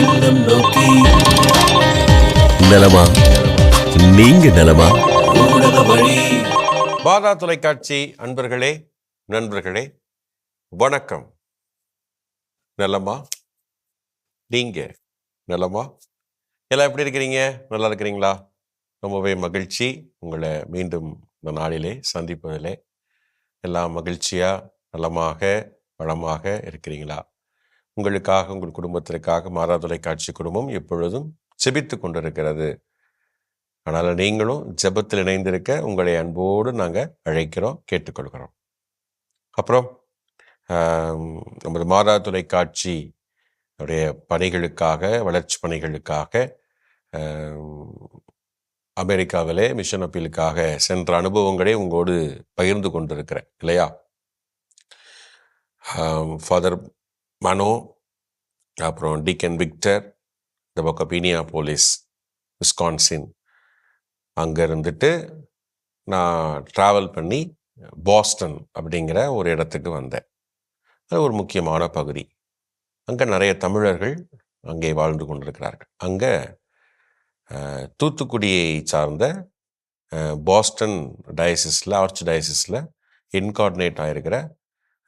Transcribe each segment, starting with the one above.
இல்லம் நோக்கி. நலமா? நீங்க நலமா? ஊடக வழி. பாரா தொலைக்காட்சி அன்பர்களே நண்பர்களே வணக்கம். நலமா? நீங்க நலமா? எல்லாம் எப்படி இருக்கிறீங்க? நல்லா இருக்கிறீங்களா? ரொம்பவே மகிழ்ச்சி. உங்களை மீண்டும் இந்த நாளிலே சந்திப்பதிலே எல்லாம் மகிழ்ச்சியா நலமாக வளமாக இருக்கிறீங்களா? உங்களுக்காக உங்கள் குடும்பத்திற்காக மாதா தொலைக்காட்சி குடும்பம் எப்பொழுதும் ஜெபித்து கொண்டிருக்கிறது. அதனால் நீங்களும் ஜெபத்தில் இணைந்திருக்க உங்களை அன்போடு நாங்கள் அழைக்கிறோம் கேட்டுக்கொள்கிறோம். அப்புறம் நமது மாதா தொலைக்காட்சி உடைய பணிகளுக்காக வளர்ச்சி பணிகளுக்காக அமெரிக்காவிலே மிஷன் அப்பீலுக்காக சென்ற அனுபவங்களை உங்களோடு பகிர்ந்து கொண்டிருக்கிறேன் இல்லையா? ஃபாதர் மனோ அப்புறம் டிகன் விக்டர் இந்த பக்கம் பீனியா போலீஸ் விஸ்கான்சின். அங்கே இருந்துட்டு நான் ட்ராவல் பண்ணி பாஸ்டன் அப்படிங்கிற ஒரு இடத்துக்கு வந்தேன். அது ஒரு முக்கியமான பகுதி. அங்கே நிறைய தமிழர்கள் அங்கே வாழ்ந்து கொண்டிருக்கிறார்கள். அங்கே தூத்துக்குடியை சார்ந்த பாஸ்டன் டயசிஸில் ஆர்ச் டயசிஸில் இன்கார்டினேட் ஆகிருக்கிற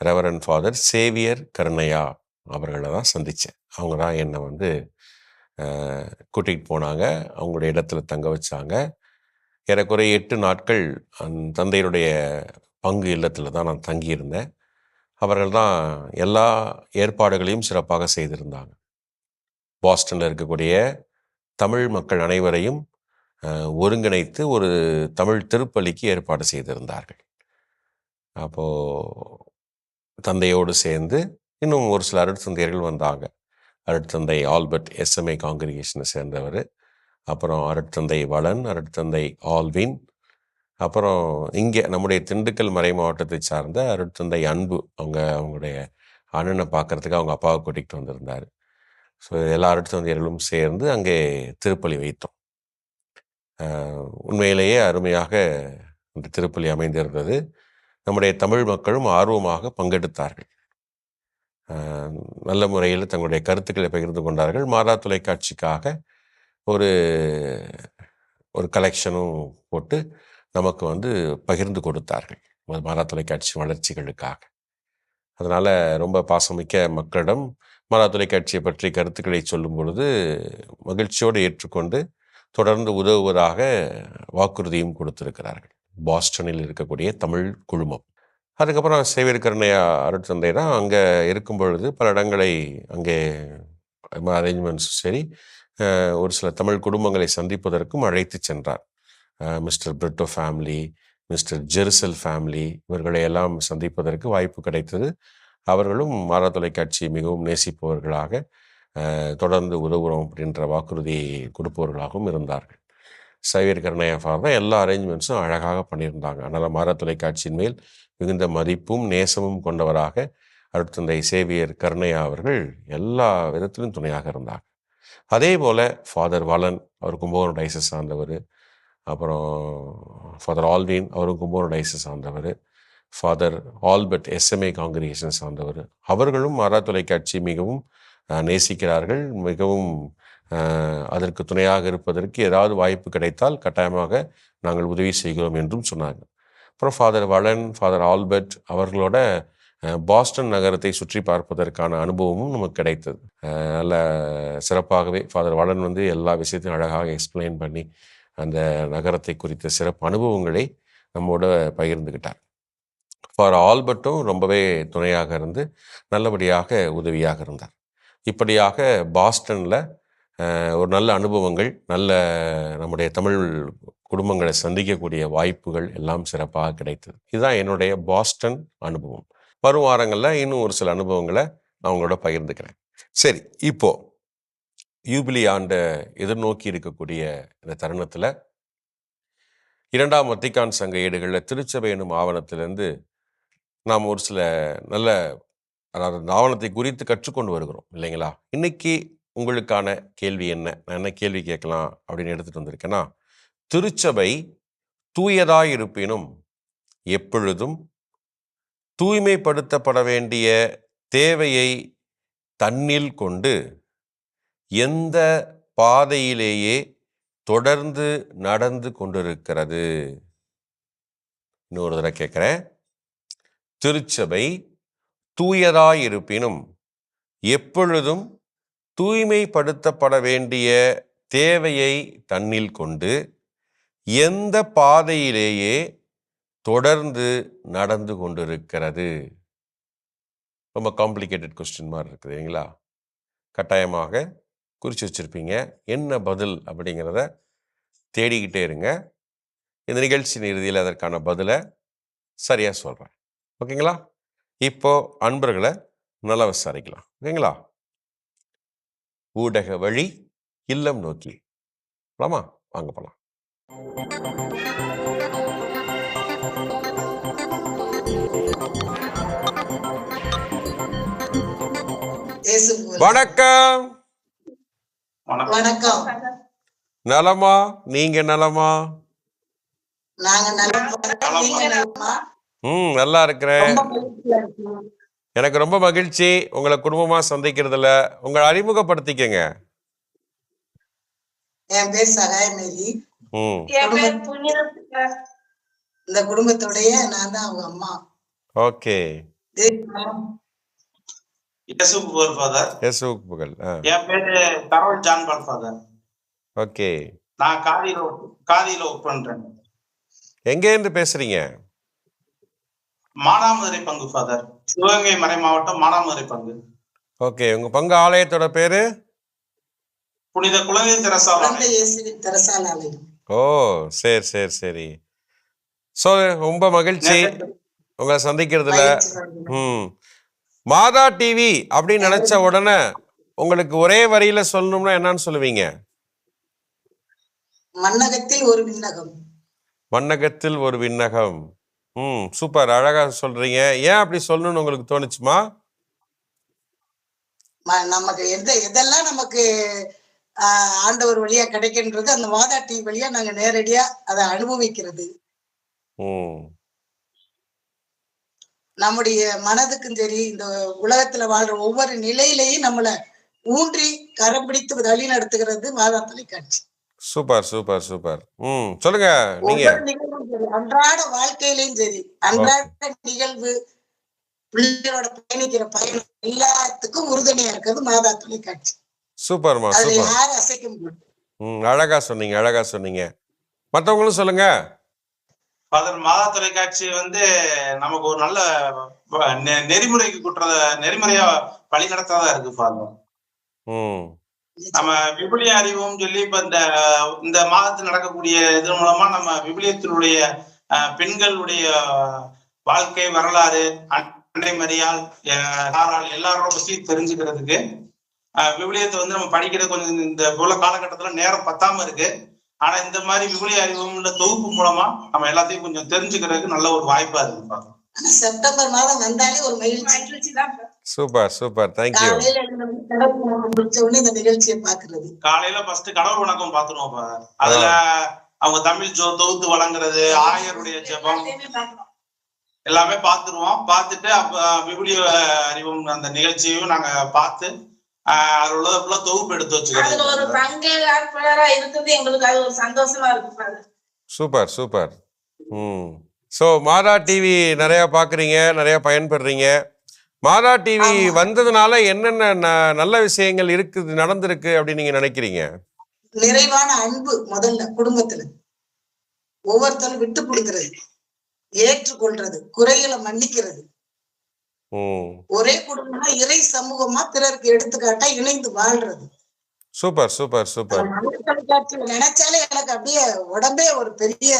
ரெவரன் ஃபாதர் சேவியர் கருணையா அவர்களை தான் சந்தித்தேன் அவங்க தான் என்னை வந்து கூட்டிகிட்டு போனாங்க. அவங்களுடைய இடத்துல தங்க வச்சாங்க. ஏறக்குறைய எட்டு நாட்கள் அந்த தந்தையுடைய பங்கு இல்லத்தில் தான் நான் தங்கியிருந்தேன். அவர்கள் தான் எல்லா ஏற்பாடுகளையும் சிறப்பாக செய்திருந்தாங்க. பாஸ்டனில் இருக்கக்கூடிய தமிழ் மக்கள் அனைவரையும் ஒருங்கிணைத்து ஒரு தமிழ் திருப்பலிக்கு ஏற்பாடு செய்திருந்தார்கள். அப்போது தந்தையோடு சேர்ந்து இன்னும் ஒரு சில அருட்தந்தையர்கள் வந்தாங்க. அருட்தந்தை ஆல்பர்ட் எஸ்எம்ஐ காங்கிரிகேஷனை சேர்ந்தவர். அப்புறம் அருட்தந்தை வளன் அருட்தந்தை ஆல்வின். அப்புறம் இங்கே நம்முடைய திண்டுக்கல் மறை மாவட்டத்தை சார்ந்த அருட்தந்தை அன்பு அவங்க அவங்களுடைய அண்ணனை பார்க்கறதுக்கு அவங்க அப்பாவை கூட்டிகிட்டு வந்திருந்தார். ஸோ எல்லா அருட்தந்தையர்களும் சேர்ந்து அங்கே திருப்பலி வைத்தோம். உண்மையிலேயே அருமையாக இந்த திருப்பலி அமைந்திருந்தது. நம்முடைய தமிழ் மக்களும் ஆர்வமாக பங்கெடுத்தார்கள். நல்ல முறையில் தங்களுடைய கருத்துக்களை பகிர்ந்து கொண்டார்கள். மாதா தொலைக்காட்சிக்காக ஒரு ஒரு கலெக்ஷனும் போட்டு நமக்கு வந்து பகிர்ந்து கொடுத்தார்கள். மாதா தொலைக்காட்சி வளர்ச்சிகளுக்காக. அதனால் ரொம்ப பாசமிக்க மக்களிடம் மாதா தொலைக்காட்சியை பற்றி கருத்துக்களை சொல்லும் பொழுது மகிழ்ச்சியோடு ஏற்றுக்கொண்டு தொடர்ந்து உதவுவதாக வாக்குறுதியும் கொடுத்திருக்கிறார்கள். பாஸ்டனில் இருக்கக்கூடிய தமிழ் குழுமம். அதுக்கப்புறம் சேவியர் கருணையா தான் அங்கே இருக்கும் பொழுது பல இடங்களை அங்கே அரேஞ்ச்மெண்ட்ஸும் சரி ஒரு சில தமிழ் குடும்பங்களை சந்திப்பதற்கும் அழைத்து சென்றார். மிஸ்டர் பிரிட்டோ ஃபேமிலி மிஸ்டர் ஜெருசல் ஃபேமிலி இவர்களை எல்லாம் சந்திப்பதற்கு வாய்ப்பு கிடைத்தது. அவர்களும் மாறா தொலைக்காட்சி மிகவும் நேசிப்பவர்களாக தொடர்ந்து உதவுகிறோம் அப்படின்ற வாக்குறுதி கொடுப்பவர்களாகவும் இருந்தார்கள். சைவியர் கருணையா தான் எல்லா அரேஞ்ச்மெண்ட்ஸும் அழகாக பண்ணியிருந்தாங்க. அதனால் மாறா தொலைக்காட்சியின் மேல் மிகுந்த மதிப்பும் நேசமும் கொண்டவராக அருட்தந்தை சேவியர் கருணையா அவர்கள் எல்லா விதத்திலும் துணையாக இருந்தாங்க. அதே போல் ஃபாதர் வலன் அவர் கும்பகோணம் டைசஸ் சார்ந்தவர். அப்புறம் ஃபாதர் ஆல்வின் அவரும் கும்பகோணம் டைசஸ் சார்ந்தவர். ஃபாதர் ஆல்பர்ட் எஸ்எம்ஏ காங்கிரிகேஷன் சார்ந்தவர். அவர்களும் மாறா தொலைக்காட்சி மிகவும் நேசிக்கிறார்கள். மிகவும் அதற்கு துணையாக இருப்பதற்கு ஏதாவது வாய்ப்பு கிடைத்தால் கட்டாயமாக நாங்கள் உதவி செய்கிறோம் என்றும் சொன்னாங்க அப்புறம் ஃபாதர் வளன் ஃபாதர் ஆல்பர்ட் அவர்களோட பாஸ்டன் நகரத்தை சுற்றி பார்ப்பதற்கான அனுபவமும் நமக்கு கிடைத்தது. நல்ல சிறப்பாகவே ஃபாதர் வளன் வந்து எல்லா விஷயத்தையும் அழகாக எக்ஸ்பிளைன் பண்ணி அந்த நகரத்தை குறித்த சிறப்பு அனுபவங்களை நம்மோட பகிர்ந்துக்கிட்டார் ஃபார் ஆல்பர்ட்டும் ரொம்பவே துணையாக இருந்து நல்லபடியாக உதவியாக இருந்தார். இப்படியாக பாஸ்டனில் ஒரு நல்ல அனுபவங்கள் நல்ல நம்முடைய தமிழ் குடும்பங்களை சந்திக்கக்கூடிய வாய்ப்புகள் எல்லாம் சிறப்பாக கிடைத்தது. இதுதான் என்னுடைய பாஸ்டன் அனுபவம். வரும் வாரங்களில் இன்னும் ஒரு சில அனுபவங்களை நான் உங்களோட பகிர்ந்துக்கிறேன். சரி இப்போ யூபிலி ஆண்டை எதிர்நோக்கி இருக்கக்கூடிய இந்த தருணத்தில் இரண்டாம் வத்திக்கான் சங்க ஏடுகளில் திருச்சபை என்னும் ஆவணத்திலேருந்து நாம் ஒரு சில நல்ல அதாவது இந்த ஆவணத்தை குறித்து கற்றுக்கொண்டு வருகிறோம் இல்லைங்களா? இன்னைக்கு உங்களுக்கான கேள்வி என்ன? நான் என்ன கேள்வி கேட்கலாம்? அப்படின்னு எடுத்துட்டு வந்திருக்கேன்னா திருச்சபை தூயதாய் இருப்பினும் எப்பொழுதும் தூய்மைப்படுத்தப்பட வேண்டிய தேவையை தன்னில் கொண்டு எந்த பாதையிலேயே தொடர்ந்து நடந்து கொண்டிருக்கிறது. இன்னொரு தடவை கேட்குறேன். திருச்சபை தூயதாயிருப்பினும் எப்பொழுதும் தூய்மைப்படுத்தப்பட வேண்டிய தேவையை தன்னில் கொண்டு எந்த பாதையிலேயே தொடர்ந்து நடந்து கொண்டிருக்கிறது. ரொம்ப காம்ப்ளிகேட்டட் கொஸ்டின் மாதிரி இருக்குது இல்லைங்களா? கட்டாயமாக குறித்து வச்சுருப்பீங்க. என்ன பதில் அப்படிங்கிறத தேடிக்கிட்டே இருங்க. இந்த நிகழ்ச்சியின் இறுதியில் அதற்கான பதிலை சரியாக சொல்கிறேன் ஓகேங்களா? இப்போ அன்பர்களை நல்லா விசாரிக்கலாம் ஓகேங்களா? ஊடக வழி இல்லம் நோக்கி. போலாமா? வாங்க போகலாம் இயேசு போல. வணக்கம். வணக்கம். நலமா? நீங்க நலமா? ம் நல்லா இருக்கிறேன். எனக்கு ரொம்ப மகிழ்ச்சி. உங்களை குடும்பமா சந்திக்கிறதுல. உங்களை அறிமுகப்படுத்திக்கங்க. என் பேர் சகாயமேரி இந்த குடும்பத்துடைய நான் தான் அவங்க அம்மா. ஓகே. ஓகே. நான் காதியில காதியில ஒர்க் பண்றேன். எங்கேருந்து பேசுறீங்க? மானாமதுரை பங்கு ஃபாதர். சிவகங்கை மறை மாவட்டம் மானாமதுரை பங்கு. ஓகே உங்க பங்கு ஆலயத்தோட பேரு? புனித குழந்தை தெரசால் ஆலயம் ஓ சரி சரி சரி. ஸோ ரொம்ப மகிழ்ச்சி. உங்களை சந்திக்கிறதுல. ம். மாதா டிவி அப்படின்னு நினைச்ச உடனே உங்களுக்கு ஒரே வரியில சொல்லணும்னா என்னன்னு சொல்லுவீங்க? மன்னகத்தில் ஒரு விண்ணகம். மண்ணகத்தில் ஒரு விண்ணகம். ம் சூப்பர். அழகா சொல்றீங்க. ஏன் அப்படி சொல்லணும்னு உங்களுக்கு தோணுச்சுமா? நமக்கு எந்த எதெல்லாம் நமக்கு ஆண்டவர் வழியா கிடைக்கின்றது அந்த மாதா டிவி வழியா நாங்க நேரடியா அதை அனுபவிக்கிறது. நம்முடைய மனதுக்கும் சரி இந்த உலகத்துல வாழ்ற ஒவ்வொரு நிலையிலையும் நம்மள ஊன்றி கரம் பிடித்து வழி நடத்துகிறது மாதா தொலைக்காட்சி சூப்பர் சூப்பர் சூப்பர். ம் சொல்லுங்க நீங்க. சரி, அன்றாட வாழ்க்கையிலையும் சரி அன்றாட நிகழ்வு பிள்ளைகளோட பயணிக்கிற பயணம் எல்லாத்துக்கும் உறுதுணையா இருக்கிறது மாதா தொலைக்காட்சி. சூப்பர்மா சூப்பர். யாரும் அசைக்க முடியும் ம் அழகா சொன்னீங்க அழகா சொன்னீங்க. மற்றவங்களும் சொல்லுங்க. ஃபாதர் மாதா தொலைக்காட்சி வந்து நமக்கு ஒரு நல்ல நெறிமுறைக்கு குற்ற நெறிமுறையா வழி நடத்தாதான் இருக்கு ஃபாதர் ம். நம்ம விபிலிய அறிவும் சொல்லி இப்ப இந்த இந்த மாதத்தில் நடக்கக்கூடிய இது மூலமா நம்ம விபிலியத்தினுடைய அஹ், பெண்களுடைய வாழ்க்கை வரலாறு அன்னை மரியால் அஹ், எல்லாரோட பத்தி தெரிஞ்சுக்கிறதுக்கு அஹ், விவிலியத்தை வந்து நம்ம படிக்கிறது கொஞ்சம் இந்த போல காலகட்டத்துல நேரம் பத்தாம இருக்கு. ஆனா இந்த மாதிரி விவிலிய அறிவும் தொகுப்பு மூலமா நம்ம எல்லாத்தையும் கொஞ்சம் தெரிஞ்சுக்கிறதுக்கு நல்ல ஒரு வாய்ப்பா இருக்கு பாத்தோம் செப்டம்பர் மாதம் வந்தாலே ஒரு மகிழ்ச்சி. Super super. காலையில நாமம் முடிச்ச உடனே இந்த நிகழ்ச்சியை பாக்குறது காலையில ஃபர்ஸ்ட் கடவுள் வணக்கம் பார்த்துருவோம் பாரு. அதுல அவங்க தமிழ் ஜோ தொகுத்து வழங்குறது ஆயருடைய ஜெபம். எல்லாமே பார்த்துருவோம். பார்த்துட்டு அப்ப விவிலிய அறிவும் அந்த நிகழ்ச்சியையும் நாங்க பார்த்து அதுல உள்ளதை ஃபுல்லா தொகுப்பு எடுத்து அதுல ஒரு வச்சுக்கிறோம் பங்கேற்பாளரா இருக்கிறது எங்களுக்கு அது ஒரு சந்தோஷமா இருக்கு பாரு. Super super. ம். ஸோ மாதா டிவி நிறையா பார்க்குறீங்க நிறையா பயன்படுறீங்க. மாதா டிவி. வந்ததுனால என்னென்ன நல்ல விஷயங்கள் இருக்குது நடந்திருக்கு அப்படின்னு நீங்கள் நினைக்கிறீங்க? நிறைவான அன்பு முதல்ல குடும்பத்துல. ஒவ்வொருத்தரும் விட்டு கொடுக்கிறது ஏற்றுக்கொள்றது குறைகளை மன்னிக்கிறது. ஒரே குடும்பமா இறை சமூகமா பிறருக்கு எடுத்துக்காட்டா இணைந்து வாழ்றது. Super super super. நினைச்சாலே எனக்கு அப்படியே உடம்பே ஒரு பெரிய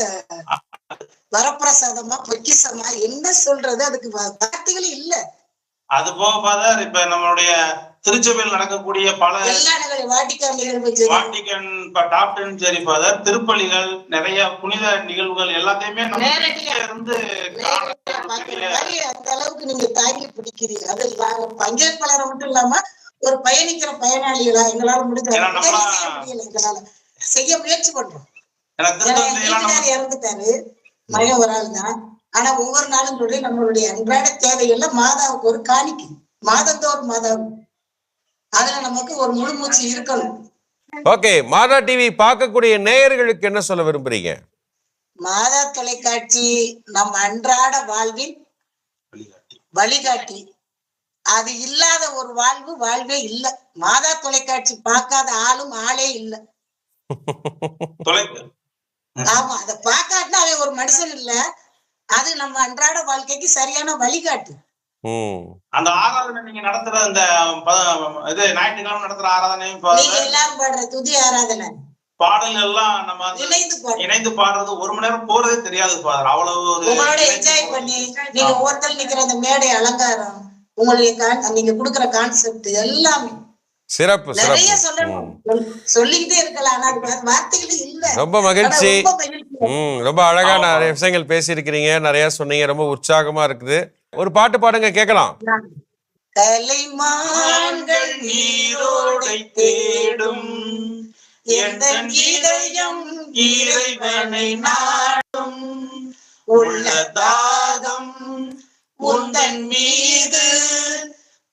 வரப்பிரசாதமா பொக்கிசமா என்ன சொல்றது? அதுக்கு வார்த்தைகளே இல்ல. அது போக ஃபாதர் இப்ப நம்மளுடைய திருச்சபையில் நடக்கக்கூடிய பல சரி. வாட்டிகன் டாப்டன் சரி ஃபாதர் திருப்பலிகள் நிறைய புனித நிகழ்வுகள் எல்லாத்தையுமே இருந்து அந்த அளவுக்கு நீங்க தாங்கி பிடிக்கிறீங்க. அது நாங்க பங்கேற்பாளரை மட்டும் இல்லாம ஒரு பயணிக்கிற பயனாளிகளா எங்களால முடிஞ்ச எங்களால. செய்ய முயற்சி பண்றோம். இறந்துட்டாரு. மகன் ஒரு ஆள் தான் ஆனா ஒவ்வொரு நாளும் சொல்லி நம்மளுடைய அன்றாட தேவைகள்ல மாதாவுக்கு ஒரு காணிக்கை. மாதந்தோறும் மாதம் அதுல நமக்கு ஒரு முழு மூச்சு இருக்கணும். ஓகே மாதா டிவி பார்க்கக்கூடிய நேயர்களுக்கு என்ன சொல்ல விரும்புறீங்க? மாதா தொலைக்காட்சி நம் அன்றாட வாழ்வின் வழிகாட்டி. அது இல்லாத ஒரு வாழ்வு வாழ்வே இல்ல. மாதா தொலைக்காட்சி பார்க்காத ஆளும் ஆளே இல்ல. ஆமா அத பார்க்காட்டினா அவன் ஒரு மனுஷன் இல்ல. அது நம்ம அன்றாட வாழ்க்கைக்கு சரியான வழிகாட்டு. ம் அந்த ஆராதனை நீங்க நடத்துற அந்த இது ஞாயிற்றுக்கிழமை நடத்துற ஆராதனையும் நீங்க எல்லாரும் பாடுற துதி ஆராதனை. பாடல்கள் எல்லாம் நம்ம இணைந்து இணைந்து பாடுறது ஒரு மணி நேரம் போறதே தெரியாது ஃபாதர். அவ்வளவு ஒரு உங்களோட என்ஜாய் பண்ணி நீங்க ஒருத்தர் நிக்கிற அந்த மேடை அலங்காரம் உங்களுடைய நீங்க கொடுக்குற கான்செப்ட் எல்லாமே. சிறப்பு சிறப்பு. ரொம்ப மகிழ்ச்சி. ம் ரொம்ப அழகா நிறைய விஷயங்கள் பேசியிருக்கிறீங்க நிறைய சொன்னீங்க ரொம்ப உற்சாகமா இருக்குது. ஒரு பாட்டு பாடுங்க கேட்கலாம். கலைமான்கள் நீரோடை தேடும் இதயம் இறைவனை நாடும். உள்ள தாகம் உந்தன் மீது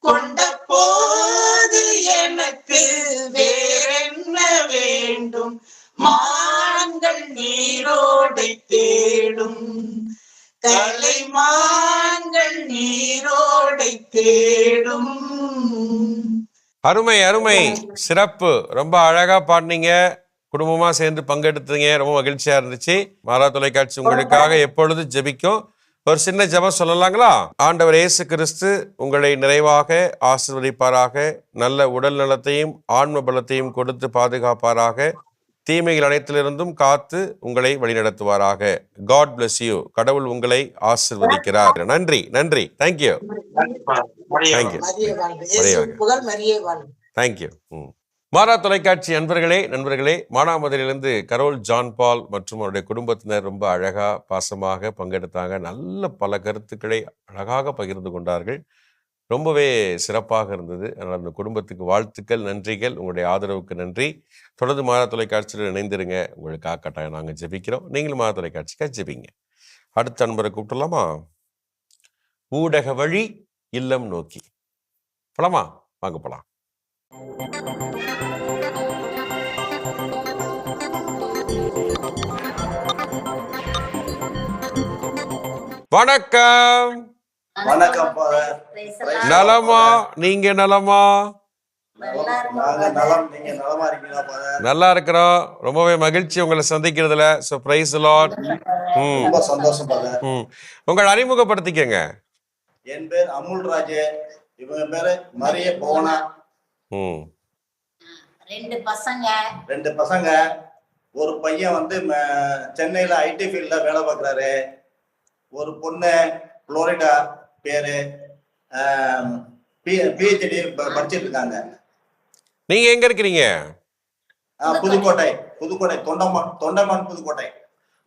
கொண்ட போது எனக்கு வேறென்ன வேண்டும்? மான்கள் நீரோடை தேடும். கலைமான்கள் நீரோடை தேடும். அருமை அருமை. சிறப்பு. ரொம்ப அழகா பாடினீங்க. குடும்பமா சேர்ந்து பங்கெடுத்தீங்க. ரொம்ப மகிழ்ச்சியா இருந்துச்சு. மாறா தொலைக்காட்சி உங்களுக்காக எப்பொழுதும் ஜெபிக்கும்? ஒரு சின்ன ஜெபம் சொல்லலாங்களா? ஆண்டவர் இயேசு கிறிஸ்து உங்களை நிறைவாக ஆசீர்வதிப்பாராக நல்ல உடல் நலத்தையும் ஆன்ம பலத்தையும் கொடுத்து பாதுகாப்பாராக தீமைகள் அனைத்திலிருந்தும் காத்து உங்களை வழிநடத்துவாராக. காட் bless யூ கடவுள் உங்களை ஆசிர்வதிக்கிறார். நன்றி நன்றி. தேங்க்யூ தேங்க்யூ தேங்க்யூ ம். மாறா தொலைக்காட்சி அன்பர்களே நண்பர்களே மானாமதுரையிலிருந்து கரோல் ஜான் பால் மற்றும் அவருடைய குடும்பத்தினர் ரொம்ப அழகா பாசமாக பங்கெடுத்தாங்க. நல்ல பல கருத்துக்களை அழகாக பகிர்ந்து கொண்டார்கள். ரொம்பவே சிறப்பாக இருந்தது. அதனால் அந்த குடும்பத்துக்கு வாழ்த்துக்கள் நன்றிகள். உங்களுடைய ஆதரவுக்கு நன்றி. தொடர்ந்து மாதா தொலைக்காட்சியில் இணைந்திருங்க. உங்களுக்காக கட்டாயம் நாங்கள் ஜெபிக்கிறோம். நீங்களும் மாதா தொலைக்காட்சிக்காக ஜெபிங்க. அடுத்த நண்பரை கூப்பிடலாமா? ஊடக வழி இல்லம் நோக்கி. போலாமா? வாங்க போகலாம் வணக்கம். வணக்கம் நலமா? நீங்க நலமா? நல்லா இருக்கிறோம் ரொம்பவே மகிழ்ச்சி உங்களை சந்திக்கிறதுல. ஸோ பிரைஸ் லாட் ம் ரொம்ப சந்தோஷம் ஃபாதர் ம். உங்களை அறிமுகப்படுத்திக்கங்க. என் பேர் அமுல் ராஜ். இவங்க பேரு மரிய புவனா ம். ரெண்டு பசங்க. ரெண்டு பசங்க. ஒரு பையன் வந்து சென்னையில ஐடி ஃபீல்ட்ல வேலை பார்க்குறாரு. ஒரு பொண்ணு புளோரிடா பேரு பிஹெச்டி படிச்சிட்டு இருக்காங்க. நீங்க எங்க இருக்கிறீங்க? புதுக்கோட்டை புதுக்கோட்டை தொண்டமான் தொண்டமான் புதுக்கோட்டை.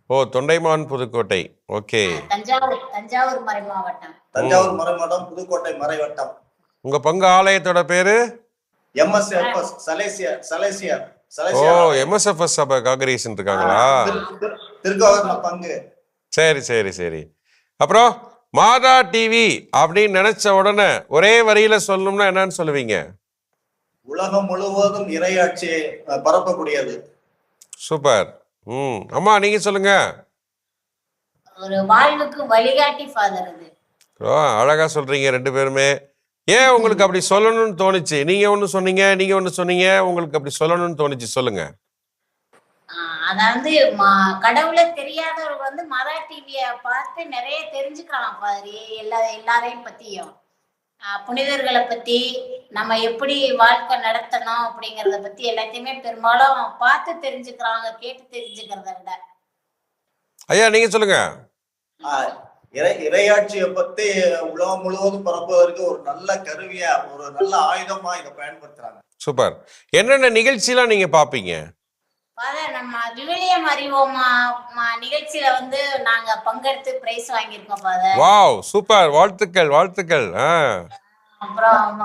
ஓ தொண்டைமான் புதுக்கோட்டை. ஓகே. தஞ்சாவூர் தஞ்சாவூர் மறை மாவட்டம் தஞ்சாவூர் மறைமாவட்டம் புதுக்கோட்டை மறைவட்டம். உங்க பங்கு ஆலயத்தோட பேரு? எம்எஸ்எஃப்எஸ் சலேசியர் சலேசியர் ஓ எம்எஸ்எஃப்எஸ் சபை காங்கிரேஷன் இருக்காங்களா சரி சரி சரி. அப்புறம் மாதா டிவி அப்படின்னு நினைச்ச உடனே ஒரே வரியில சொல்லணும்னா என்னன்னு சொல்லுவீங்க? உலகம் முழுவதும் இறையாட்சி பரப்பக்கூடியது. சூப்பர். ம். அம்மா நீங்க சொல்லுங்க. ஒரு வாழ்வுக்கு வழிகாட்டி ஃபாதர் அது. அழகா சொல்றீங்க ரெண்டு பேருமே. ஏன் உங்களுக்கு அப்படி சொல்லணும்னு தோணுச்சு? நீங்க ஒன்று சொன்னீங்க நீங்க ஒன்று சொன்னீங்க உங்களுக்கு அப்படி சொல்லணும்னு தோணுச்சு சொல்லுங்க. அதாவது கடவுளை தெரியாதவர் வந்து மதா டிவிய பார்த்து நிறைய தெரிஞ்சுக்கலாம் ஃபாதர் எல்லா எல்லாரையும் பத்தியும். புனிதர்களை பத்தி நம்ம எப்படி வாழ்க்கை நடத்தணும் அப்படிங்கறத பத்தி எல்லாத்தையுமே பெரும்பாலும் பார்த்து தெரிஞ்சுக்கிறாங்க கேட்டு தெரிஞ்சுக்கிறத விட. ஐயா நீங்க சொல்லுங்க. இறை இறையாட்சியை பத்தி உலகம் முழுவதும் பரப்புவதற்கு ஒரு நல்ல கருவியா ஒரு நல்ல ஆயுதமா இதை பயன்படுத்துறாங்க. சூப்பர். என்னென்ன நிகழ்ச்சிலாம் நீங்க பாப்பீங்க? ஃபாதர் நம்ம விவிலியம் அறிவோமா நிகழ்ச்சியில வந்து நாங்க பங்கெடுத்து பிரைஸ் வாங்கியிருக்கோம் ஃபாதர் வாவ் சூப்பர். வாழ்த்துக்கள் வாழ்த்துக்கள். ஆ. அப்புறம்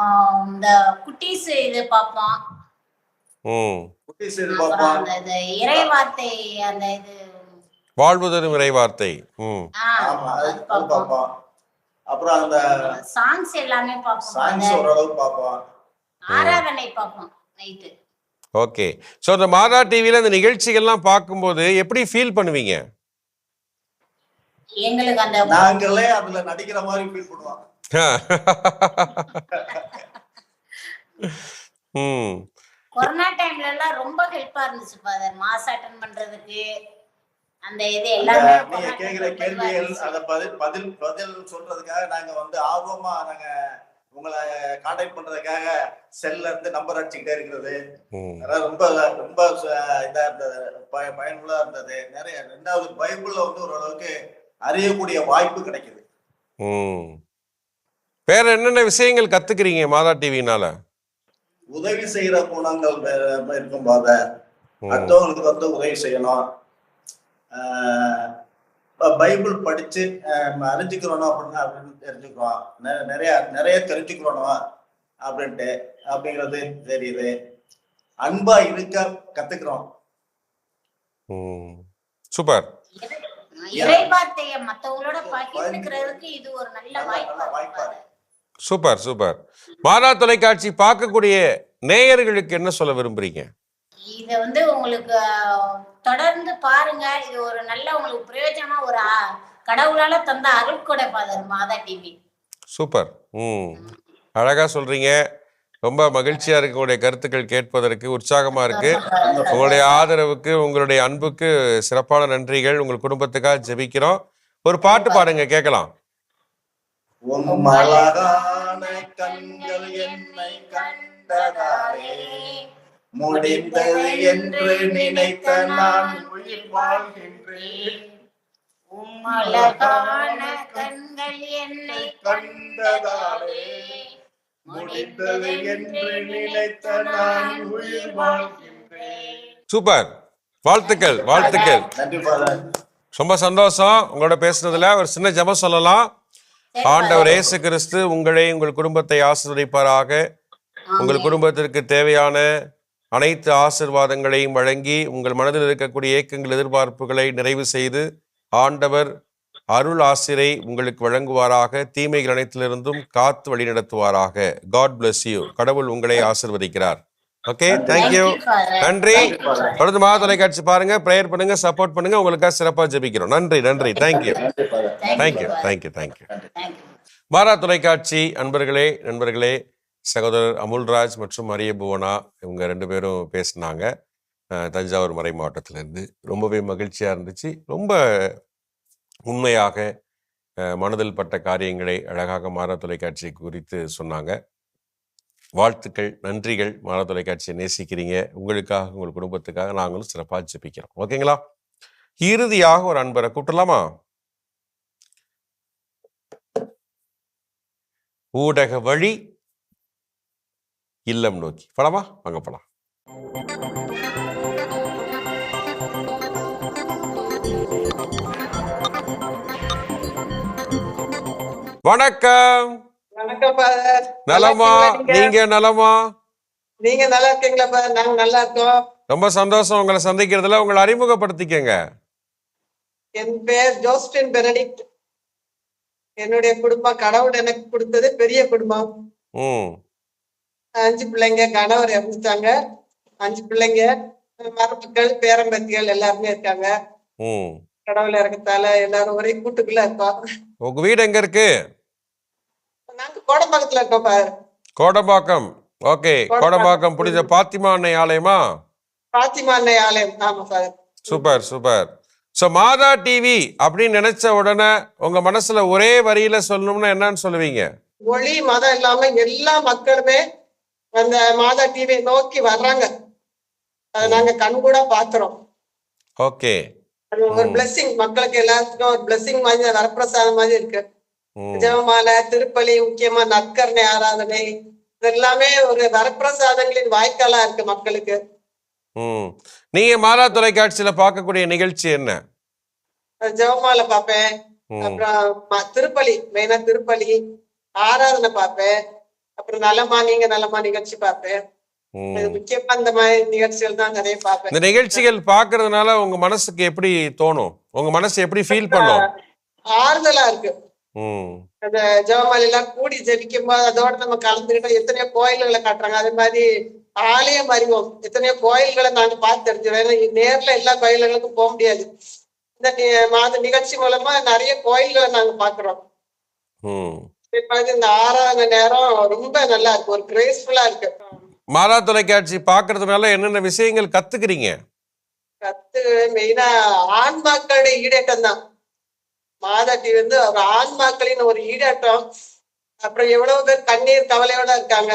இந்த குட்டீஸ் இது பார்ப்போம் ம். குட்டீஸ் இது பார்ப்போம் அந்த இது இறை வார்த்தை அந்த இது வாழ்வுதரும் இறைவார்த்தை. ம். ஆ ஆமா அது அது அது பார்ப்போம் பார்ப்போம் அப்புறம் அந்த சாங்ஸ் எல்லாமே பார்ப்போம் சாங்ஸ் ஃபாதர் ஓரளவு பார்ப்போம் ஆராதனை பார்ப்போம் நைட்டு. ஓகே. ஸோ இந்த மாதா டிவியில் இந்த நிகழ்ச்சிகள்லாம் பார்க்கும்போது எப்படி ஃபீல் பண்ணுவீங்க? எங்களுக்கு அந்த நாங்களே அதுல நடிக்கிற மாதிரி ஃபீல் பண்ணுவோம் ம். கொரோனா டைம்ல எல்லாம் ரொம்ப ஹெல்ப்பா இருந்துச்சு ஃபாதர். மாஸ் அட்டன் பண்றதுக்கு அந்த இது எல்லாமே நீங்க கேக்குற கேள்விகள். அத பதில் பதில் பதில் சொல்றதுக்காக நாங்க வந்து ஆர்வமா நாங்க உங்களை கான்டாக்ட் பண்றதுக்காக செல்ல இருந்து நம்பர் அடிச்சுக்கிட்டே இருக்கிறது. ரொம்ப ரொம்ப இதா இருந்தது. பய- பயனுள்ளதா இருந்தது. நிறைய ரெண்டாவது பைபிள்ல வந்து ஓரளவுக்கு அறியக்கூடிய வாய்ப்பு கிடைக்குது. ம். வேற என்னென்ன விஷயங்கள் கத்துக்கிறீங்க மாதா டிவினால? உதவி செய்யற குணங்கள் இருக்கும் போத அடுத்தவங்களுக்கு வந்து உதவி செய்யணும். பைபிள் படிச்சு ஆஹ் அறிஞ்சுக்கிறோம் அப்படின்னா அப்படின்னு தெரிஞ்சுக்கிறோம். நிறைய நிறைய தெரிஞ்சுக்கிறோம் அப்படின்ட்டு அப்படிங்கிறது தெரியுது. அன்பா இருக்க கத்துக்கிறோம். சூப்பர். Super super. மாதா தொலைக்காட்சி பார்க்கக்கூடிய நேயர்களுக்கு என்ன சொல்ல விரும்புறீங்க? இத வந்து உங்களுக்கு தொடர்ந்து பாருங்க. இது ஒரு நல்ல உங்களுக்கு பிரயோஜனமா ஒரு கடவுளால தந்த அருட்கொடை ஃபாதர் மாதா டிவி. சூப்பர். ம். அழகா சொல்றீங்க. ரொம்ப மகிழ்ச்சியா இருக்கு உங்களுடைய கருத்துக்கள் கேட்பதற்கு உற்சாகமா இருக்கு. உங்களுடைய ஆதரவுக்கு உங்களுடைய அன்புக்கு சிறப்பான நன்றிகள். உங்கள் குடும்பத்துக்காக ஜெபிக்கிறோம். ஒரு பாட்டு பாடுங்க கேட்கலாம். உம் கண்கள் என்னை கண்டதாலே. முடிந்தது என்று நினைத்த நான் உயிர் வாழ்கின்றேன். உம் அழகான கண்கள் என்னை கண்டதாலே முடிந்தது என்று நினைத்த நான் உயிர் வாழ்கின்றேன். சூப்பர். வாழ்த்துக்கள் வாழ்த்துக்கள். ரொம்ப சந்தோஷம் உங்களோட பேசுனதுல. ஒரு சின்ன ஜெபம் சொல்லலாம். ஆண்டவர் இயேசு கிறிஸ்து உங்களை உங்கள் குடும்பத்தை ஆசீர்வதிப்பாராக. உங்கள் குடும்பத்திற்கு தேவையான அனைத்து ஆசிர்வாதங்களையும் வழங்கி உங்கள் மனதில் இருக்கக்கூடிய ஏக்கங்கள் எதிர்பார்ப்புகளை நிறைவு செய்து ஆண்டவர் அருள் ஆசிரை உங்களுக்கு வழங்குவாராக. தீமைகள் அனைத்திலிருந்தும் காத்து வழி நடத்துவாராக. காட் bless யூ கடவுள் உங்களை ஆசிர்வதிக்கிறார். ஓகே தேங்க்யூ நன்றி. தொடர்ந்து மாத தொலைக்காட்சி பாருங்க. ப்ரேயர் பண்ணுங்க சப்போர்ட் பண்ணுங்க. உங்களுக்காக சிறப்பாக ஜெபிக்கிறோம். நன்றி நன்றி. தேங்க்யூ தேங்க்யூ தேங்க்யூ தேங்க்யூ மாறா தொலைக்காட்சி அன்பர்களே நண்பர்களே சகோதரர் அமுல்ராஜ் மற்றும் அரிய புவனா இவங்க ரெண்டு பேரும் பேசினாங்க. தஞ்சாவூர் மறை மாவட்டத்திலேருந்து. ரொம்பவே மகிழ்ச்சியாக இருந்துச்சு. ரொம்ப உண்மையாக மனதில் பட்ட காரியங்களை அழகாக மாற தொலைக்காட்சி குறித்து சொன்னாங்க. வாழ்த்துக்கள் நன்றிகள். மாற தொலைக்காட்சியை நேசிக்கிறீங்க. உங்களுக்காக உங்கள் குடும்பத்துக்காக நாங்களும் சிறப்பாக ஜெபிக்கிறோம். ஓகேங்களா? இறுதியாக ஒரு அன்பரை கூப்பிடலாமா ஊடக வழி இல்லம் நோக்கி. படமா வாங்க போலாம். வணக்கம். நலமா? நீங்க? நலமா? நீங்க நல்லா இருக்கீங்களா நாங்க நல்லா இருக்கோம். ரொம்ப சந்தோஷம் உங்களை சந்திக்கிறதுல. உங்களை அறிமுகப்படுத்திக்கங்க. என் பேர் ஜோஸ்டின் பெனடிக்ட். என்னுடைய குடும்பம் கடவுள் எனக்கு கொடுத்தது பெரிய குடும்பம். அஞ்சு பிள்ளைங்க கணவர் இறந்துட்டாங்க. அஞ்சு பிள்ளைங்க மருமக்கள் பேரம்பத்திகள் எல்லாருமே இருக்காங்க. கடவுள் இறக்கத்தால எல்லாரும் ஒரே கூட்டுக்குள்ள இருக்கோம் உங்க வீடு எங்க இருக்கு? நாங்க கோடம்பாக்கத்துல இருக்கோம் பாரு கோடம்பாக்கம். ஓகே. கோடம்பாக்கம். புனித பாத்திமா அன்னை ஆலயமா? பாத்திமா அன்னை ஆலயம். ஆமா sir super super. So Madha TV அப்படின்னு நினைச்ச உடனே உங்க மனசுல ஒரே வரியில சொல்லணும்னா என்னன்னு சொல்லுவீங்க? மொழி மதம் இல்லாம எல்லா மக்களுமே அந்த மாதா டிவியை நோக்கி வர்றாங்க. அதை நாங்க கண்கூட பாக்குறோம். ஓகே. அது ஒரு. பிளெஸிங் மக்களுக்கு எல்லாத்துக்கும் ஒரு பிளெஸிங் மாதிரி வரப்பிரசாதம் மாதிரி இருக்கு. ஜெபமாலை திருப்பலி முக்கியமா நற்கரணை ஆராதனை இது எல்லாமே ஒரு வரப்பிரசாதங்களின் வாய்க்காலா இருக்கு மக்களுக்கு. நீங்க மாதா தொலைக்காட்சியில பார்க்கக்கூடிய நிகழ்ச்சி என்ன? ஜெபமாலை பார்ப்பேன். ம். அப்புறம் திருப்பலி மெயினா திருப்பலி ஆராதனை பார்ப்பேன். அப்புறம் நலமா நீங்க நலமா நிகழ்ச்சி பார்ப்பேன் முக்கியமா இந்த மாதிரி நிகழ்ச்சிகள் தான் நிறைய பார்ப்பேன். இந்த நிகழ்ச்சிகள் பார்க்கறதுனால உங்க மனசுக்கு எப்படி தோணும்? உங்க மனசு எப்படி ஃபீல் பண்ணும்? ஆறுதலா இருக்கு. அந்த ஜெபமாலை எல்லாம் கூடி ஜெபிக்கும் போது அதோட நம்ம கலந்துக்கிட்டோம் எத்தனையோ கோயில்களை காட்டுறாங்க. அதே மாதிரி ஆலயம் அறிவோம். எத்தனையோ கோயில்களை நாங்க பார்த்து தெரிஞ்சுக்கிறோம் ஏன்னா நேர்ல எல்லா கோயில்களுக்கும் போக முடியாது. இந்த மாத நிகழ்ச்சி மூலமா நிறைய கோயில்களை நாங்க பாக்குறோம் வந்து இந்த ஆறாவது நேரம் ரொம்ப நல்லா இருக்கு. ஒரு கிரேஸ்ஃபுல்லா இருக்கு. மாதா தொலைக்காட்சி பார்க்கறதுனால என்னென்ன விஷயங்கள் கத்துக்கிறீங்க? கத்து மெயினா ஆன்மாக்களுடைய ஈடேட்டம் தான். மாதாட்டி வந்து ஒரு ஆன்மாக்களின் ஒரு ஈடேட்டம் அப்புறம் எவ்வளவு பேர் கண்ணீர் கவலையோட இருக்காங்க.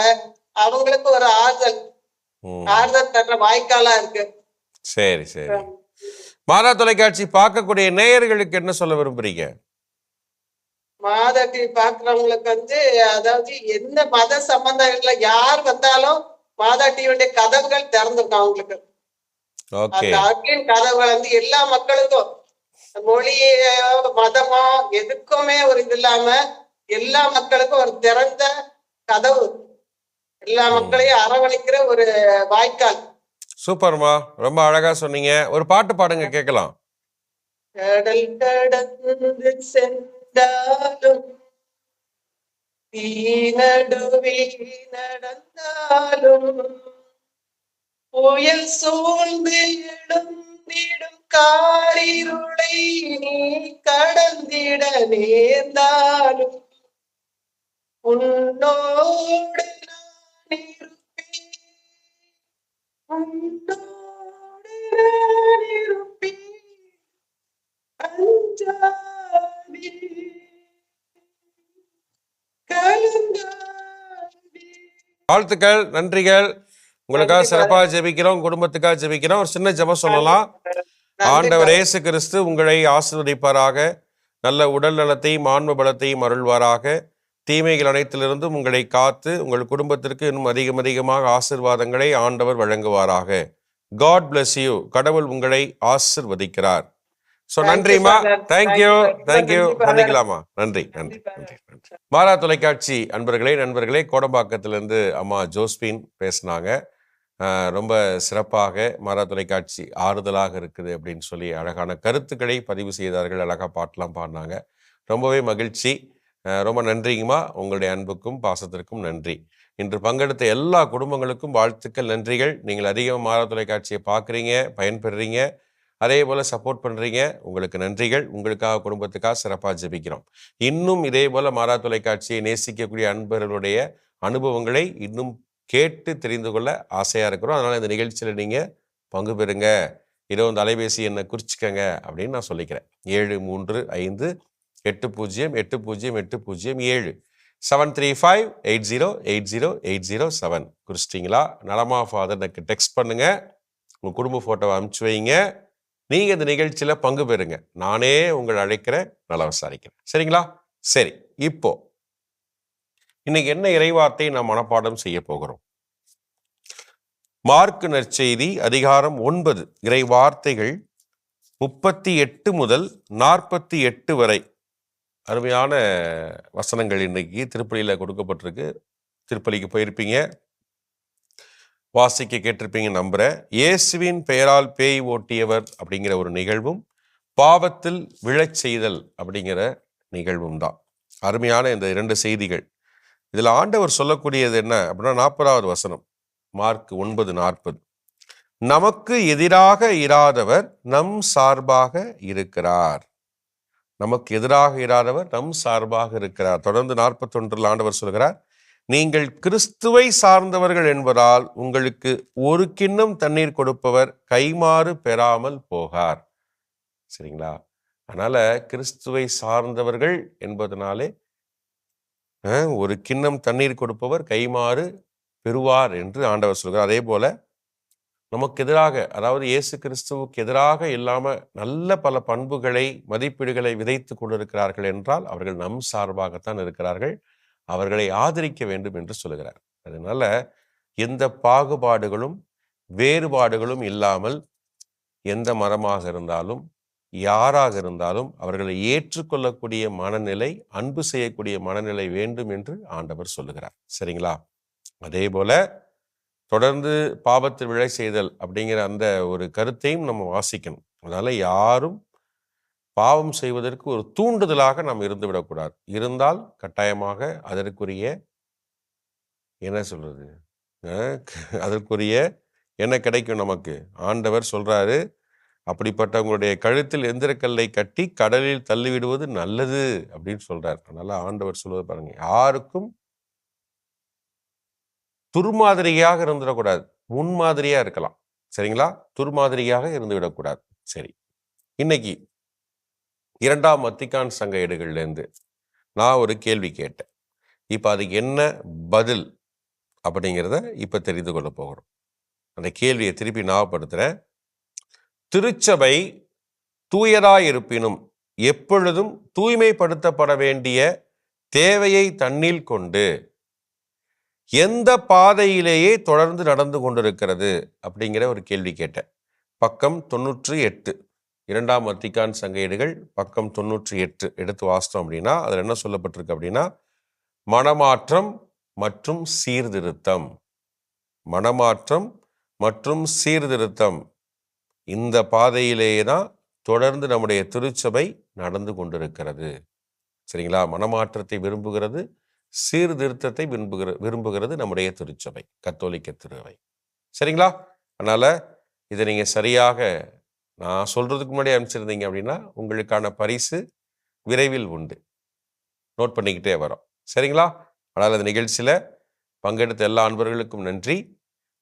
அவங்களுக்கு ஒரு ஆறுதல். ஆறுதல் தர்ற வாய்க்காலா இருக்கு. சரி சரி. மாதா தொலைக்காட்சி பார்க்கக்கூடிய நேயர்களுக்கு என்ன சொல்ல விரும்புறீங்க? மாதாட்டி பாக்குறவங்களுக்கு வந்து அதாவது எந்த மத சம்பந்தம் இல்ல யார் வந்தாலும் மாதாட்டியுடைய கதவுகள் திறந்திருக்கும் அவங்களுக்கு. அந்த கதவுகள் வந்து எல்லா மக்களுக்கும் மொழியோ மதமோ எதுக்குமே ஒரு இது இல்லாம எல்லா மக்களுக்கும் ஒரு திறந்த கதவு. எல்லா மக்களையும் அரவணைக்கிற ஒரு வாய்க்கால். சூப்பர்மா. ரொம்ப அழகா சொன்னீங்க. ஒரு பாட்டு பாடுங்க கேட்கலாம். கடல் கடந்து சென்றாலும் தீ நடுவில் நடந்தாலும் புயல் சூழ்ந்து எழுந்திடும் காரிருளை நீ கடந்திட நேர்ந்தாலும் உன்னோடு நான் இருப்பேன் உன்னோடு வாழ்த்துக்கள் நன்றிகள். உங்களுக்காக சிறப்பாக ஜெபிக்கிறோம் குடும்பத்துக்காக ஜெபிக்கிறோம். ஒரு சின்ன ஜெபம் சொல்லலாம். ஆண்டவர். இயேசு கிறிஸ்து உங்களை ஆசீர்வதிப்பாராக. நல்ல உடல் நலத்தையும் ஆன்ம பலத்தையும் அருள்வாராக. தீமைகள் அனைத்திலிருந்தும் உங்களை காத்து உங்கள் குடும்பத்திற்கு இன்னும் அதிகம் அதிகமாக ஆசீர்வாதங்களை ஆண்டவர் வழங்குவாராக. காட் bless யூ கடவுள் உங்களை ஆசிர்வதிக்கிறார். ஸோ நன்றிம்மா. Thank you thank you. சந்திக்கலாமா நன்றி நன்றி நன்றி. நன்றி. மாறா தொலைக்காட்சி அன்பர்களே நண்பர்களே கோடம்பாக்கத்திலிருந்து அம்மா ஜோஸ்பின் பேசினாங்க. ரொம்ப சிறப்பாக மாறா தொலைக்காட்சி ஆறுதலாக இருக்குது அப்படின்னு சொல்லி அழகான கருத்துக்களை பதிவு செய்தார்கள் அழகா பாட்டெலாம் பாடினாங்க. ரொம்பவே மகிழ்ச்சி. ரொம்ப நன்றிங்கம்மா. உங்களுடைய அன்புக்கும் பாசத்திற்கும் நன்றி. இன்று பங்கெடுத்த எல்லா குடும்பங்களுக்கும் வாழ்த்துக்கள் நன்றிகள். நீங்கள் அதிகம் மாறா தொலைக்காட்சியை பார்க்குறீங்க பயன்பெறுறீங்க. அதே போல் சப்போர்ட் பண்ணுறீங்க உங்களுக்கு நன்றிகள். உங்களுக்காக குடும்பத்துக்காக சிறப்பாக ஜெபிக்கிறோம். இன்னும் இதே போல் மாறா தொலைக்காட்சியை நேசிக்கக்கூடிய அன்பர்களுடைய அனுபவங்களை இன்னும் கேட்டு தெரிந்து கொள்ள ஆசையாக இருக்கிறோம். அதனால் இந்த நிகழ்ச்சியில் நீங்கள் பங்கு பெறுங்க. இதோ இந்த அலைபேசி என்னை குறிச்சிக்கங்க அப்படின்னு நான் சொல்லிக்கிறேன். ஏழு மூன்று ஐந்து எட்டு பூஜ்ஜியம் எட்டு பூஜ்ஜியம் எட்டு பூஜ்ஜியம் ஏழு. Seven three five eight zero eight zero eight zero seven குறிச்சிட்டிங்களா? நலமா ஃபாதர் எனக்கு டெக்ஸ்ட் பண்ணுங்க. உங்கள் குடும்ப ஃபோட்டோவை அனுப்பிச்சு வைங்க. நீங்கள் இந்த நிகழ்ச்சியில் பங்கு பெறுங்க. நானே உங்களை அழைக்கிறேன் நல்லா விசாரிக்கிறேன். சரிங்களா? சரி இப்போ இன்னைக்கு என்ன இறைவார்த்தை நாம் மனப்பாடம் செய்ய போகிறோம்? மார்க்கு நற்செய்தி அதிகாரம் ஒன்பது. இறைவார்த்தைகள் முப்பத்தி எட்டு முதல் நாற்பத்தி எட்டு வரை. அருமையான வசனங்கள் இன்னைக்கு திருப்பலியில் கொடுக்கப்பட்டிருக்கு. திருப்பலிக்கு போயிருப்பீங்க. வாசிக்க கேட்டிருப்பீங்க நம்புற இயேசுவின் பெயரால் பேய் ஓட்டியவர் அப்படிங்கிற ஒரு நிகழ்வும் பாவத்தில் விழச் செய்தல் அப்படிங்கிற நிகழ்வும் தான். அருமையான இந்த இரண்டு செய்திகள். இதில் ஆண்டவர் சொல்லக்கூடியது என்ன அப்படின்னா நாற்பதாவது வசனம் மார்க் ஒன்பது நாற்பது. நமக்கு எதிராக இராதவர் நம் சார்பாக இருக்கிறார். நமக்கு எதிராக இராதவர் நம் சார்பாக இருக்கிறார். தொடர்ந்து நாற்பத்தொன்றில் ஆண்டவர் சொல்கிறார் நீங்கள் கிறிஸ்துவை சார்ந்தவர்கள் என்பதால் உங்களுக்கு ஒரு கிண்ணம் தண்ணீர் கொடுப்பவர் கைமாறு பெறாமல் போகார். சரிங்களா? அதனால கிறிஸ்துவை சார்ந்தவர்கள் என்பதனாலே ஒரு கிண்ணம் தண்ணீர் கொடுப்பவர் கைமாறு பெறுவார் என்று ஆண்டவர் சொல்கிறார். அதே போல நமக்கு எதிராக அதாவது இயேசு கிறிஸ்துவுக்கு எதிராக இல்லாம நல்ல பல பண்புகளை மதிப்பீடுகளை விதைத்து கொண்டிருக்கிறார்கள் என்றால் அவர்கள் நம் சார்பாகத்தான் இருக்கிறார்கள். அவர்களை ஆதரிக்க வேண்டும் என்று சொல்லுகிறார். அதனால எந்த பாகுபாடுகளும் வேறுபாடுகளும் இல்லாமல் எந்த மரமாக இருந்தாலும் யாராக இருந்தாலும் அவர்களை ஏற்றுக்கொள்ளக்கூடிய மனநிலை அன்பு செய்யக்கூடிய மனநிலை வேண்டும் என்று ஆண்டவர் சொல்லுகிறார். சரிங்களா? அதே போல தொடர்ந்து பாவத்தில் விழை செய்தல் அப்படிங்கிற அந்த ஒரு கருத்தையும் நம்ம வாசிக்கணும். அதனால யாரும் பாவம் செய்வதற்கு ஒரு தூண்டுதலாக நாம் இருந்து விடக்கூடாது. இருந்தால் கட்டாயமாக அதற்குரிய என்ன சொல்றது? அதற்குரிய என்ன கிடைக்கும் நமக்கு? ஆண்டவர் சொல்றாரு அப்படிப்பட்டவங்களுடைய கழுத்தில் எந்திரக்கல்லை கட்டி கடலில் தள்ளிவிடுவது நல்லது அப்படின்னு சொல்றார். அதனால ஆண்டவர் சொல்வது பாருங்க யாருக்கும் துர்மாதிரியாக இருந்துடக்கூடாது. முன்மாதிரியா இருக்கலாம். சரிங்களா? துர்மாதிரியாக இருந்து விடக்கூடாது. சரி. இன்னைக்கு இரண்டாம் வத்திக்கான் சங்க ஏடுகள்லேருந்து நான் ஒரு கேள்வி கேட்டேன். இப்போ அதுக்கு என்ன பதில் அப்படிங்கிறத இப்போ தெரிந்து கொள்ள போகிறோம். அந்த கேள்வியை திருப்பி ஞாபகப்படுத்துகிறேன் திருச்சபை தூயதாயிருப்பினும் எப்பொழுதும் தூய்மைப்படுத்தப்பட வேண்டிய தேவையை தன்னில் கொண்டு எந்த பாதையிலேயே தொடர்ந்து நடந்து கொண்டிருக்கிறது அப்படிங்கிற ஒரு கேள்வி கேட்டேன். பக்கம் தொண்ணூற்று எட்டு. இரண்டாம் வத்திக்கான் சங்கையீடுகள் பக்கம் தொண்ணூற்றி எட்டு எடுத்து வாசித்தோம் அப்படின்னா அதில் என்ன சொல்லப்பட்டிருக்கு அப்படின்னா மனமாற்றம் மற்றும் சீர்திருத்தம். மனமாற்றம் மற்றும் சீர்திருத்தம். இந்த பாதையிலேயே தான் தொடர்ந்து நம்முடைய திருச்சபை நடந்து கொண்டிருக்கிறது. சரிங்களா? மனமாற்றத்தை விரும்புகிறது சீர்திருத்தத்தை விரும்புகிற விரும்புகிறது நம்முடைய திருச்சபை கத்தோலிக்க திருவை. சரிங்களா? அதனால் இதை நீங்கள் சரியாக நான் சொல்றதுக்கு முன்னாடி அனுப்பிச்சிருந்தீங்க அப்படின்னா உங்களுக்கான பரிசு விரைவில் உண்டு. நோட் பண்ணிக்கிட்டே வரோம். சரிங்களா? அதனால் அந்த நிகழ்ச்சியில் பங்கெடுத்த எல்லா அன்பர்களுக்கும் நன்றி.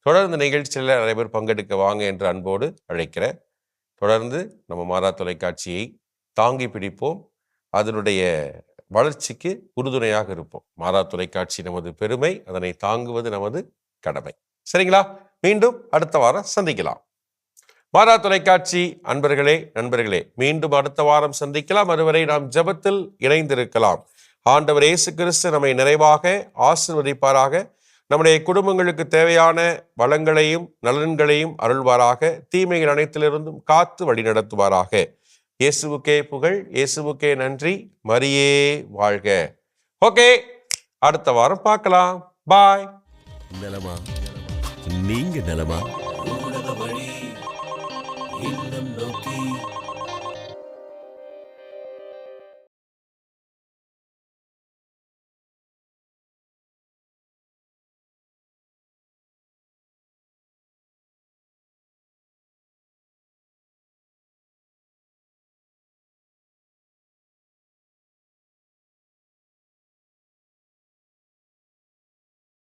தொடர்ந்து நிகழ்ச்சியில் நிறைய பேர் பங்கெடுக்க வாங்க என்று அன்போடு அழைக்கிறேன். தொடர்ந்து நம்ம மாதா தொலைக்காட்சியை தாங்கி பிடிப்போம். அதனுடைய வளர்ச்சிக்கு உறுதுணையாக இருப்போம். மாதா தொலைக்காட்சி நமது பெருமை அதனை தாங்குவது நமது கடமை. சரிங்களா? மீண்டும் அடுத்த வாரம் சந்திக்கலாம். மாதா தொலைக்காட்சி. அன்பர்களே நண்பர்களே மீண்டும் அடுத்த வாரம் சந்திக்கலாம். அதுவரை நாம் ஜெபத்தில் இணைந்திருக்கலாம். ஆண்டவர் இயேசு கிறிஸ்து நம்மை நிறைவாக ஆசிர்வதிப்பாராக. நம்முடைய குடும்பங்களுக்கு தேவையான வளங்களையும் நலன்களையும் அருள்வாராக. தீமைகள் அனைத்திலிருந்தும் காத்து வழிநடத்துவாராக இயேசுவுக்கே புகழ் இயேசுவுக்கே நன்றி. மரியே வாழ்க. ஓகே அடுத்த வாரம் பார்க்கலாம். பாய். நலமா? நீங்க நலமா? ஊடக வழி இல்லம் நோக்கி